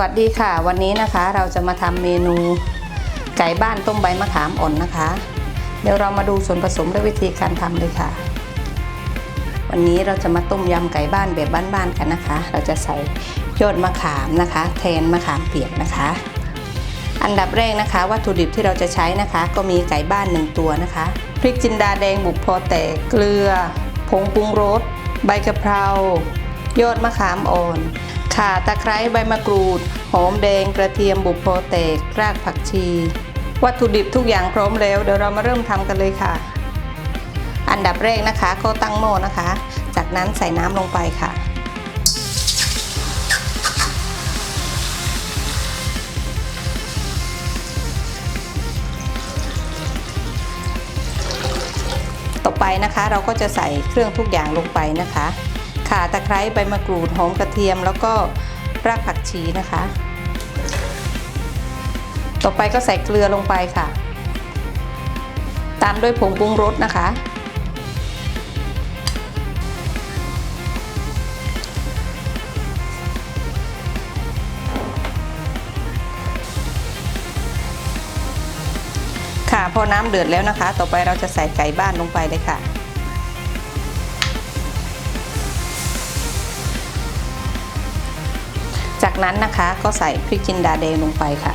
วัสดีค่ะ วันนี้นะคะเราจะมาทำเมนูไก่บ้านต้มใบมะขามอ่อนนะคะ เดี๋ยวเรามาดูส่วนผสมและวิธีการทำเลยค่ะ วันนี้เราจะมาต้มยำไก่บ้านแบบบ้านๆกันนะคะ เราจะใส่ยอดมะขามนะคะ แทนมะขามเปียกนะคะ อันดับแรกนะคะ วัตถุดิบที่เราจะใช้นะคะ ก็มีไก่บ้านหนึ่งตัวนะคะพริกจินดาแดงบุกพอแตกเกลือ ผงปรุงรสใบกะเพรายอดมะขามอ่อน ข่าตะไคร้ใบมะกรูด หอมแดงกระเทียมบุกโพแตกรากผักชี วัตถุดิบทุกอย่างพร้อมแล้วเดี๋ยวเรามาเริ่มทำกันเลยค่ะ อันดับแรกนะคะก็ตั้งหม้อนะคะ จากนั้นใส่น้ำลงไปค่ะต่อไปนะคะเราก็จะใส่เครื่องทุกอย่างลงไปนะคะ ข่าตะไคร้ใบมะกรูดหอมกระเทียม แล้วก็รากผักชีนะคะ ต่อไปก็ใส่เกลือลงไปค่ะ ตามด้วยผงปรุงรสนะคะ ค่ะพอน้ำเดือดแล้วนะคะ ต่อไปเราจะใส่ไก่บ้านลงไปเลยค่ะ จากนั้นนะคะก็ใส่พริกจินดาแดงลงไปค่ะ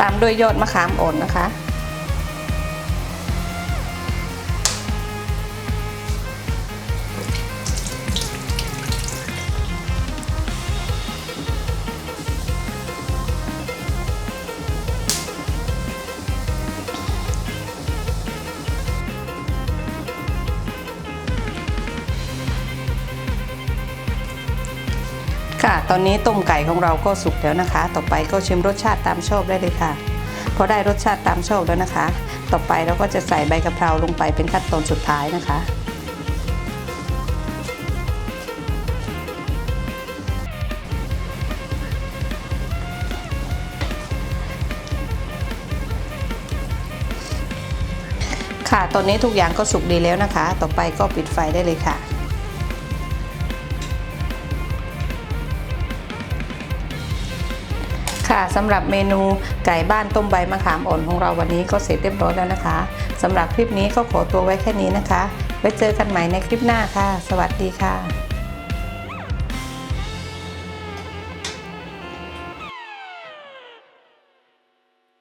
ตามด้วยยอดมะขามอ่อนนะคะ ค่ะ ตอนนี้ต้มไก่ของเราก็สุกแล้วนะคะ ต่อไปก็ชิมรสชาติตามชอบได้เลยค่ะ พอได้รสชาติตามชอบแล้วนะคะ ต่อไปเราก็จะใส่ใบกะเพราลงไปเป็นขั้นตอนสุดท้ายนะคะค่ะ ตอนนี้ทุกอย่างก็สุกดีแล้วนะคะ ต่อไปก็ปิดไฟได้เลยค่ะ ค่ะสำหรับเมนูไก่บ้านต้มใบมะขามอ่อนของเราวันนี้ก็เสร็จเรียบร้อยแล้วนะคะสำหรับคลิปนี้ก็ขอตัวไว้แค่นี้นะคะไว้เจอกันใหม่ในคลิปหน้าค่ะ สวัสดีค่ะ